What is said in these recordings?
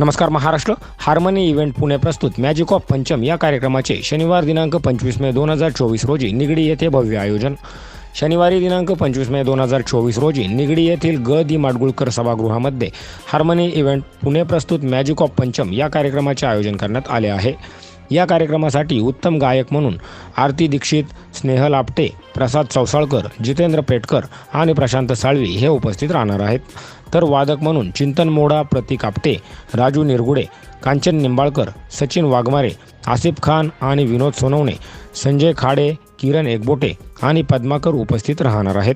नमस्कार Maharashtra. Harmony event Pune प्रस्तुत. Magic of पंचम या कार्यक्रमाचे शनिवार दिनांक पंचवीस मे दोन हजार चोवीस रोजी निगडी येथे भव्य आयोजन. शनिवारी दिनांक पंचवीस मे दोन हजार चोवीस रोजी निगडी येथील ग. दी. माडगुळकर सभागृहामध्ये हार्मनी इव्हेंट पुणे प्रस्तुत मॅजिक ऑफ पंचम या कार्यक्रमाचे आयोजन करण्यात आले आहे. या कार्यक्रमासाठी उत्तम गायक म्हणून आरती दीक्षित स्नेहल आपटे प्रसाद चौसाळकर जितेंद्र पेटकर आणि प्रशांत साळवी हे उपस्थित राहणार आहेत. तर वादक म्हणून चिंतन मोडा प्रतीक आपटे राजू निरगुडे कांचन निंबाळकर सचिन वाघमारे आसिफ खान आणि विनोद सोनवणे संजय खाडे किरण एकबोटे आणि पद्माकर उपस्थित राहणार आहेत.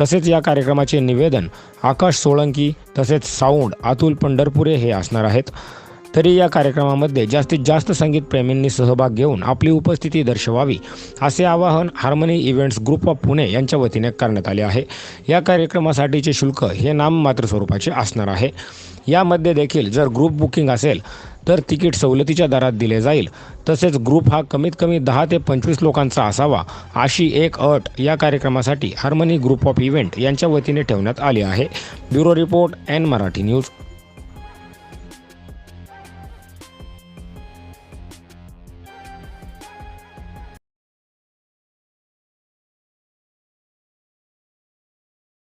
तसेच या कार्यक्रमाचे निवेदन आकाश सोळंकी तसेच साऊंड अतुल पंढरपुरे हे असणार आहेत. तरी या कार्यक्रमामध्ये जास्तीत जास्त संगीत प्रेमींनी सहभाग घेऊन आपली उपस्थिती दर्शवावी असे आवाहन harmony events group of Pune यांच्या वतीने करण्यात आले आहे. या कार्यक्रमासाठीचे शुल्क हे नाममात्र स्वरूपाचे असणार आहे. यामध्ये देखील जर ग्रुप बुकिंग असेल तर तिकीट सवलतीच्या दरात दिले जाईल. तसेच ग्रुप हा कमीत कमी दहा ते पंचवीस लोकांचा असावा अशी एक अट या कार्यक्रमासाठी हार्मनी ग्रुप ऑफ इव्हेंट यांच्या वतीने ठेवण्यात आली आहे. Bureau report N Marathi news